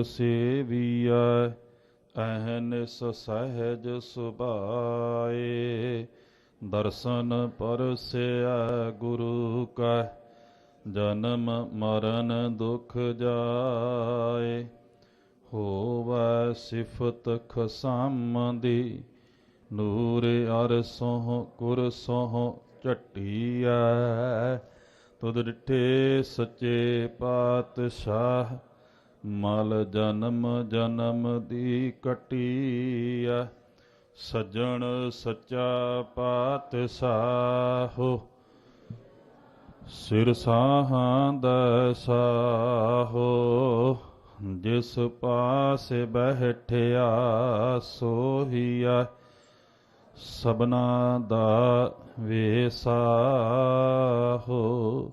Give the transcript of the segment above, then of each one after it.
ਗੁਰ ਸੇਵੀਐ ਅਹਨਿਸ ਸਹਿਜ ਸੁਭਾਏ। ਦਰਸ਼ਨ ਪਰਸਿਆ ਗੁਰੂ ਕਾ, ਜਨਮ ਮਰਨ ਦੁਖ ਜਾਏ। ਹੋਵੈ ਸਿਫਤ ਖਸਮ ਦੀ ਨੂਰ ਅਰਸੋਂ ਕੁਰਸੋਂ ਝਟੀਐ। ਤੁਧ ਡਿਠੇ ਸੱਚੇ ਪਾਤਸ਼ਾਹ ਮਲ ਜਨਮ ਜਨਮ ਦੀ ਕਟੀਐ, ਸੱਜਣ ਸੱਚਾ ਪਾਤਸ਼ਾਹੋ। ਸਿਰ ਸਾਹਾਂ ਦਾ ਸਾਹੋ, ਜਿਸ ਪਾਸੇ ਬੈਠਿਆ ਸੋਹੀਆ ਸਬਨਾ ਦਾ ਵੇਸਾਹੋ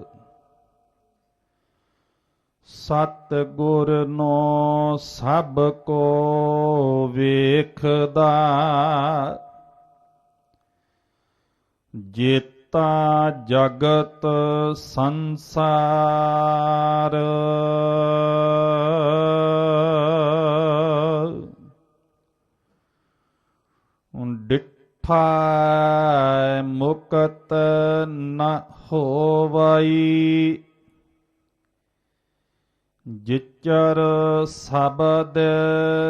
ਸਤ ਗੁਰ ਨੋ ਸਭ ਕੋ ਵੇਖਦਾ। ਜੇਤਾ ਜਗਤ ਸੰਸਾਰ। ਡਿਠਾ ਮੁਕਤ ਨ ਹੋਵਈ। ਜਿਚਰ ਸ਼ਬਦ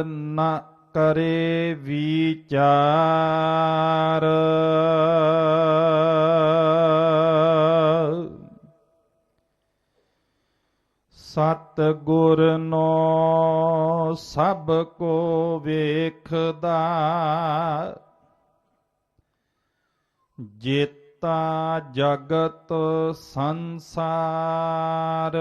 ਨ ਕਰੇ ਵਿਚਾਰ। ਸਤ ਗੁਰ ਨੋ ਸਭ ਕੋ ਵੇਖਦਾ। ਜੇਤਾ ਜਗਤ ਸੰਸਾਰ।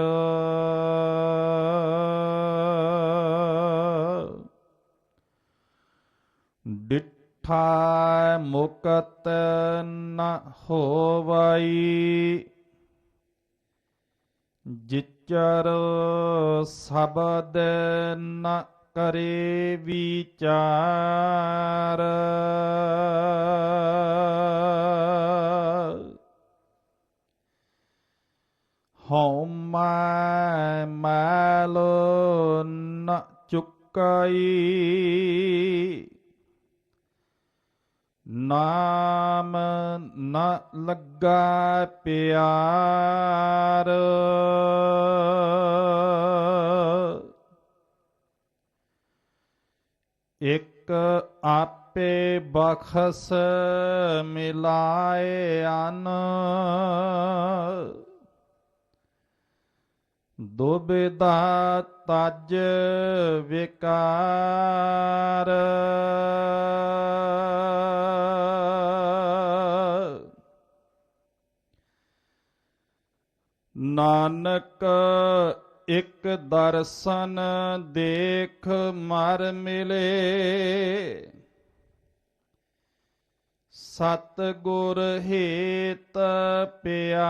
ਡਿਠਾ ਮੁਕਤ ਨ ਹੋਵਈ। ਜਿਚਰ ਸ਼ਬਦ ਨ ਕਰੇ ਵਿਚਾਰ। ਹਉ ਮੈਂ ਮੈਲ ਨ ਚੁਕਾਈ ਨਾਮ ਨ ਲੱਗਾ ਪਿਆਰ ਇੱਕ ਆਪੇ ਬਖਸ ਮਿਲਾਏ ਅਨ ਦੁਬਿਦਾ ਤਜ ਵਿਕਾਰ। ਨਾਨਕ ਇੱਕ ਦਰਸ਼ਨ ਦੇਖ ਮਰ ਮਿਲੇ। ਸਤ ਗੁਰ ਹੇਤ ਪਿਆਰੇ।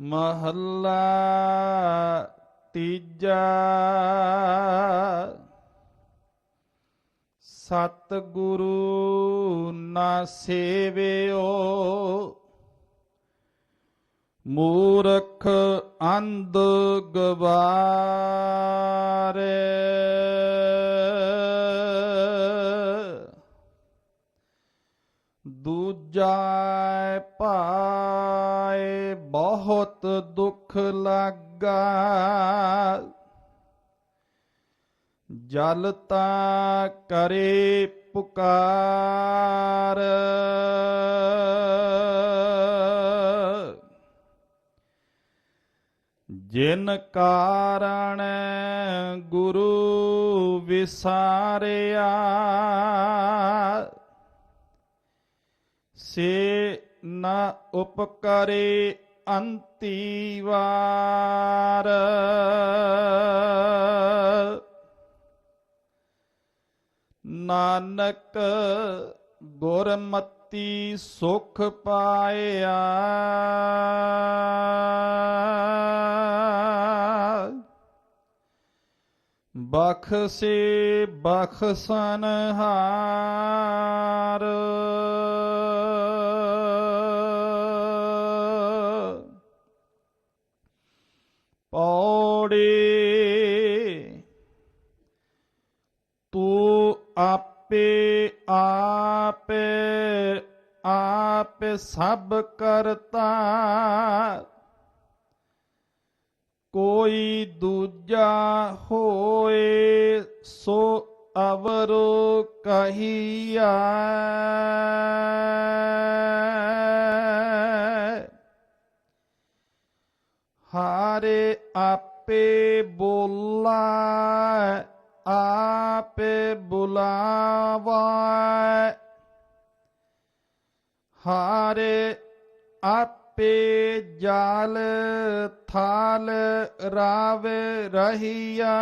ਮਹੱਲਾ ਤੀਜਾ। ਸਤ ਗੁਰੂ ਨਾ ਸੇਵਿਓ ਮੂਰਖ ਅੰਧ ਗਵਾਰੇ। ਦੂਜਾ ਪਾਏ ਬਹੁਤ ਦੁੱਖ ਲੱਗਾ। ਜਲ ਤਾਂ ਕਰੇ ਪੁਕਾਰ। ਜਿਨ ਕਾਰਣ ਗੁਰੂ ਵਿਸਾਰਿਆ ਸੇ ਨਾ ਉਪਕਰੇ ਅੰਤੀ ਵਾਰ ਨਾਨਕ ਗੁਰਮਤੀ ਸੁਖ ਪਾਇਆ। ਬਖਸੇ ਬਖਸਨ ਹਾਰ। ਪੌੜੀ ਤੂੰ ਆਪੇ ਆਪੇ ਆਪ ਸਭ ਕਰਤਾ। ਕੋਈ ਦੂਜਾ ਹੋਏ ਸੋ ਅਵਰੋ ਕਹੀਆ ਹਾਰੇ ਆਪੇ ਬੋਲਾ ਆਪੇ ਬੁਲਾਵਾ। ਹਾਰੇ ਆਪੇ ਜਾਲ ਥਾਲ ਰਾਵ ਰਹੀਆ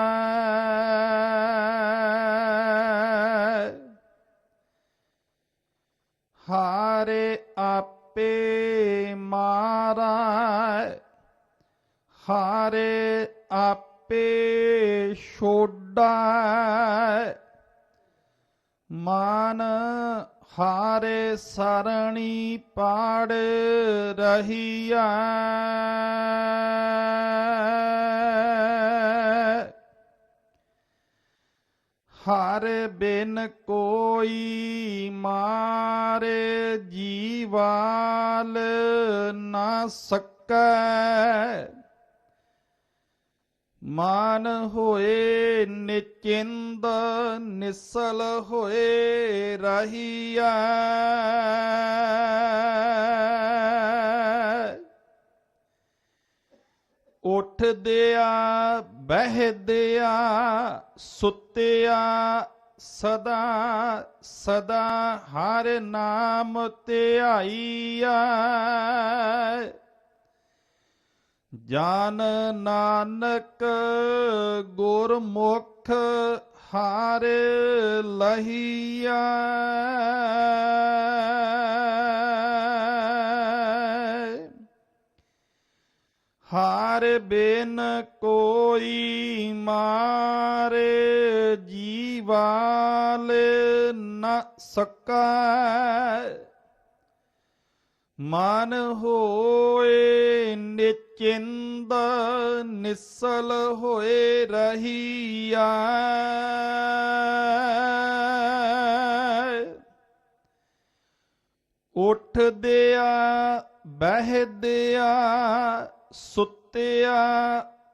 ਹਾਰੇ ਆਪੇ ਮਾਰਾ ਹਾਰੇ ਆਪੇ ਛੋਡਾ। ਮਾਨ ਹਾਰੇ ਸਰਣੀ ਪਾੜ ਰਹੀਆ ਹਰ ਬਿਨ ਕੋਈ ਮਾਰੇ ਜੀਵਾਲ ਨਾ ਸਕੈ। ਮਾਨ ਹੋਏ ਨਿਚਿੰਦ ਨਿਸਲ ਹੋਏ ਰਹੀਆ ਉੱਠਦਿਆ ਬਹਿਦਿਆ ਸੁੱਤਿਆ ਸਦਾ ਸਦਾ ਹਰ ਨਾਮ ਧਿਆਈਆ ਜਾਨ ਨਾਨਕ ਗੁਰਮੁਖ ਹਾਰ ਲਹੀਆ ਹਾਰ ਬਿਨ ਕੋਈ ਮਾਰੇ ਜੀਵਾਲ ਨ ਸਕੈ। ਮਨ ਹੋਏ ਨਿਚਿੰਦ ਨਿਸਲ ਹੋਏ ਰਹੀਆ ਉੱਠਦਿਆ ਬਹਿਦਿਆ ਸੁੱਤਿਆ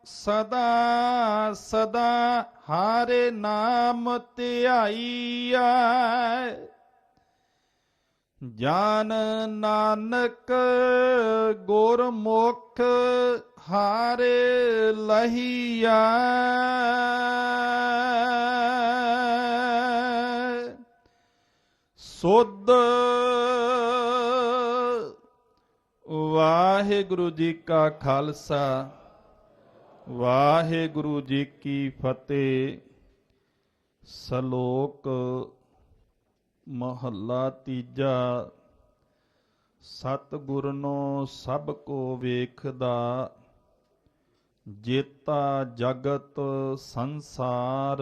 ਸਦਾ ਸਦਾ ਹਾਰੇ ਨਾਮ ਧਿਆਈਆ ਜਾਨ ਨਾਨਕ ਗੁਰਮੁਖ ਹਾਰੇ ਲਹੀਆ ਸੁਧ ਵਾਹਿਗੁਰੂ ਜੀ ਕਾ ਖਾਲਸਾ, ਵਾਹਿਗੁਰੂ ਜੀ ਕੀ ਫਤਿਹ। ਸ਼ਲੋਕ ਮਹੱਲਾ ਤੀਜਾ। ਸਤਿਗੁਰ ਨੂੰ ਸਭ ਕੋ ਵੇਖਦਾ, ਜੇਤਾ ਜਗਤ ਸੰਸਾਰ।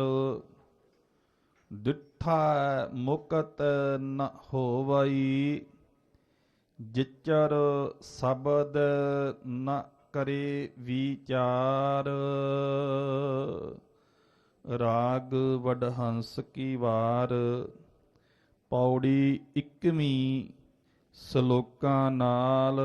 ਡਿਠਾ ਮੁਕਤ ਨ ਹੋਵਈ, ਜਿਚਰ ਸ਼ਬਦ ਨ ਕਰੇ ਵਿਚਾਰ। ਰਾਗ ਵਡਹੰਸ ਕੀ ਵਾਰ ਪੌੜੀ ਇਕਵੀਂ ਸ਼ਲੋਕਾਂ ਨਾਲ।